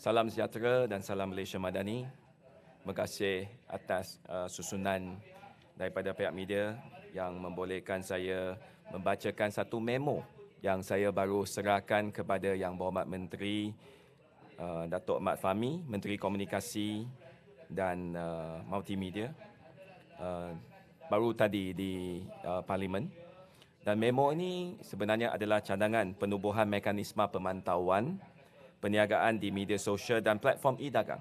Salam sejahtera dan salam Malaysia Madani. Terima kasih atas uh, susunan daripada pihak media yang membolehkan saya membacakan satu memo yang saya baru serahkan kepada Yang Berhormat Menteri uh, Datuk Ahmad Fahmi, Menteri Komunikasi dan uh, Multimedia uh, baru tadi di uh, Parlimen. Dan memo ini sebenarnya adalah cadangan penubuhan mekanisme pemantauan perniagaan di media sosial dan platform e-dagang.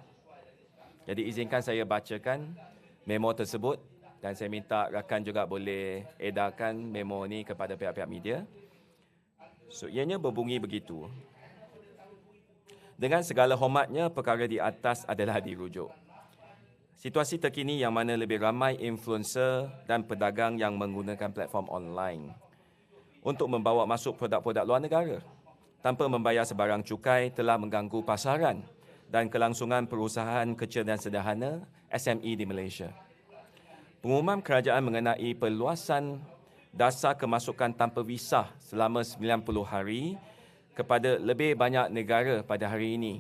Jadi izinkan saya bacakan memo tersebut dan saya minta rakan juga boleh edarkan memo ini kepada pihak-pihak media. So, ianya berbunyi begitu. Dengan segala hormatnya, perkara di atas adalah dirujuk. Situasi terkini yang mana lebih ramai influencer dan pedagang yang menggunakan platform online untuk membawa masuk produk-produk luar negara tanpa membayar sebarang cukai telah mengganggu pasaran dan kelangsungan perusahaan kecil dan sederhana SME di Malaysia. Pengumuman kerajaan mengenai perluasan dasar kemasukan tanpa visa selama 90 hari kepada lebih banyak negara pada hari ini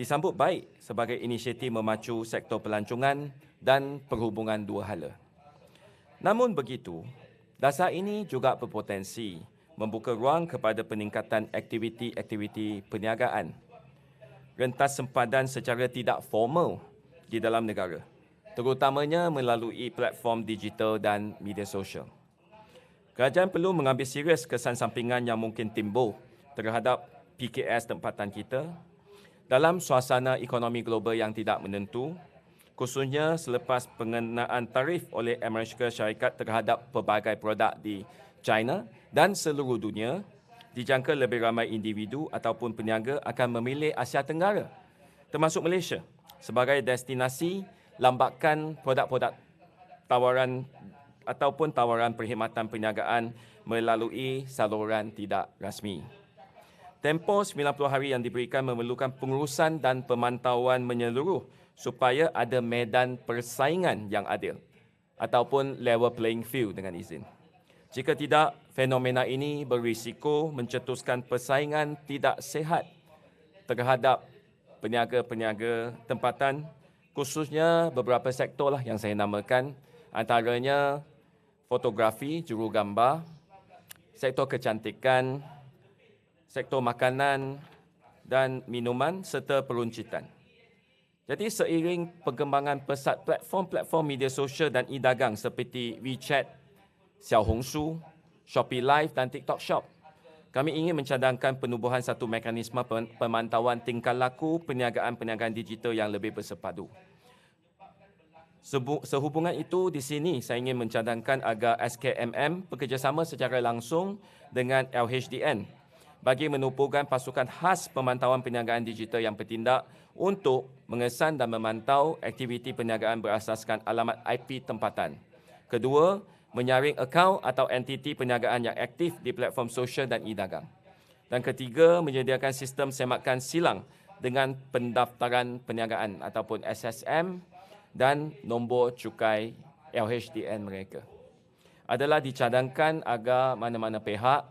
disambut baik sebagai inisiatif memacu sektor pelancongan dan perhubungan dua hala. Namun begitu, dasar ini juga berpotensi membuka ruang kepada peningkatan aktiviti-aktiviti perniagaan rentas sempadan secara tidak formal di dalam negara terutamanya melalui platform digital dan media sosial. Kerajaan perlu mengambil serius kesan sampingan yang mungkin timbul terhadap PKS tempatan kita dalam suasana ekonomi global yang tidak menentu khususnya selepas pengenaan tarif oleh Amerika Syarikat terhadap pelbagai produk di China dan seluruh dunia, dijangka lebih ramai individu ataupun peniaga akan memilih Asia Tenggara, termasuk Malaysia, sebagai destinasi lambakan produk-produk tawaran ataupun tawaran perkhidmatan perniagaan melalui saluran tidak rasmi. Tempoh 90 hari yang diberikan memerlukan pengurusan dan pemantauan menyeluruh supaya ada medan persaingan yang adil ataupun level playing field dengan izin. Jika tidak, fenomena ini berisiko mencetuskan persaingan tidak sehat terhadap peniaga-peniaga tempatan khususnya beberapa sektor lah yang saya namakan antaranya fotografi, juru gambar, sektor kecantikan, sektor makanan dan minuman serta peruncitan. Jadi seiring perkembangan pesat platform-platform media sosial dan e-dagang seperti WeChat, Xiaohongshu, Shopee Live dan TikTok Shop. Kami ingin mencadangkan penubuhan satu mekanisme pemantauan tingkah laku perniagaan-perniagaan digital yang lebih bersepadu. Sehubungan itu di sini saya ingin mencadangkan agar SKMM bekerjasama secara langsung dengan LHDN bagi menubuhkan pasukan khas pemantauan perniagaan digital yang bertindak untuk mengesan dan memantau aktiviti perniagaan berasaskan alamat IP tempatan. Kedua, menyaring akaun atau entiti perniagaan yang aktif di platform sosial dan e-dagang. Dan ketiga, menyediakan sistem semakan silang dengan pendaftaran perniagaan ataupun SSM dan nombor cukai LHDN mereka. Adalah dicadangkan agar mana-mana pihak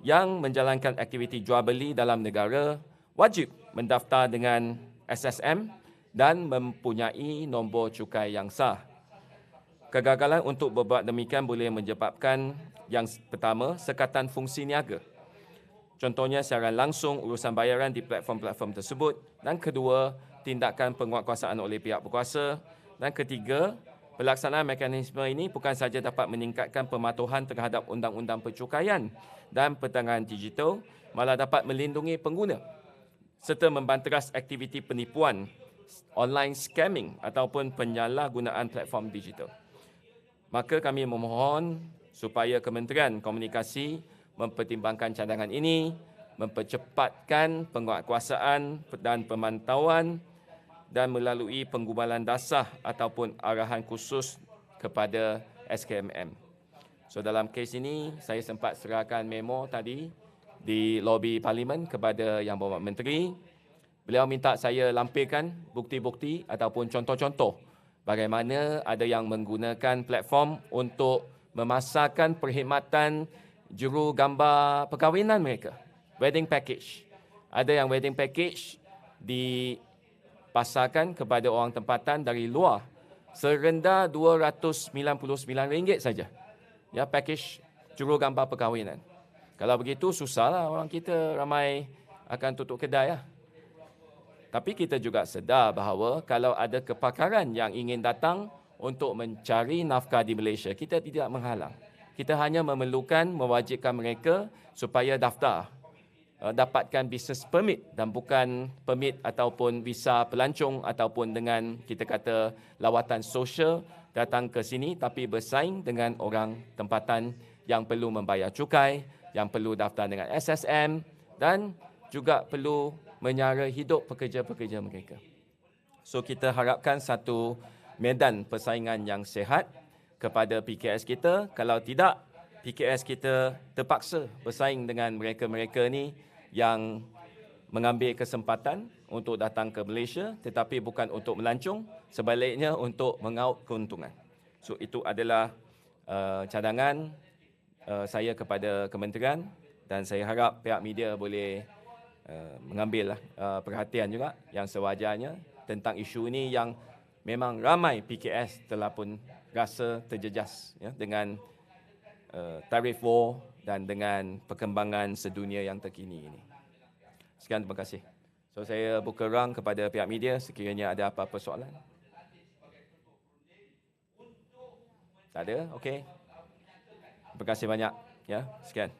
yang menjalankan aktiviti jual beli dalam negara wajib mendaftar dengan SSM dan mempunyai nombor cukai yang sah Kegagalan untuk berbuat demikian boleh menyebabkan yang pertama, sekatan fungsi niaga. Contohnya secara langsung urusan bayaran di platform-platform tersebut. Dan kedua, tindakan penguatkuasaan oleh pihak berkuasa. Dan ketiga, pelaksanaan mekanisme ini bukan sahaja dapat meningkatkan pematuhan terhadap undang-undang percukaian dan pertengahan digital, malah dapat melindungi pengguna serta membanteras aktiviti penipuan online scamming ataupun penyalahgunaan platform digital. Maka kami memohon supaya Kementerian Komunikasi mempertimbangkan cadangan ini, mempercepatkan penguatkuasaan dan pemantauan dan melalui penggubalan dasar ataupun arahan khusus kepada SKMM. So dalam kes ini saya sempat serahkan memo tadi di lobi parlimen kepada Yang Berhormat Menteri. Beliau minta saya lampirkan bukti-bukti ataupun contoh-contoh bagaimana ada yang menggunakan platform untuk memasarkan perkhidmatan juru gambar perkahwinan mereka, wedding package. Ada yang wedding package dipasarkan kepada orang tempatan dari luar serendah RM299 saja. Ya, package juru gambar perkahwinan. Kalau begitu susahlah orang kita ramai akan tutup kedai ya. Tapi kita juga sedar bahawa kalau ada kepakaran yang ingin datang untuk mencari nafkah di Malaysia, kita tidak menghalang. Kita hanya memerlukan mewajibkan mereka supaya daftar uh, dapatkan business permit dan bukan permit ataupun visa pelancong ataupun dengan kita kata lawatan sosial datang ke sini tapi bersaing dengan orang tempatan yang perlu membayar cukai, yang perlu daftar dengan SSM dan juga perlu menyara hidup pekerja-pekerja mereka. So kita harapkan satu medan persaingan yang sehat kepada PKS kita. Kalau tidak, PKS kita terpaksa bersaing dengan mereka-mereka ni yang mengambil kesempatan untuk datang ke Malaysia tetapi bukan untuk melancung, sebaliknya untuk mengaut keuntungan. So itu adalah uh, cadangan uh, saya kepada kementerian dan saya harap pihak media boleh uh, mengambil uh, perhatian juga yang sewajarnya tentang isu ini yang memang ramai PKS telah pun rasa terjejas ya, dengan uh, tarif war dan dengan perkembangan sedunia yang terkini ini. Sekian terima kasih. So saya buka ruang kepada pihak media sekiranya ada apa-apa soalan. Tak ada? Okey. Terima kasih banyak. Ya, sekian.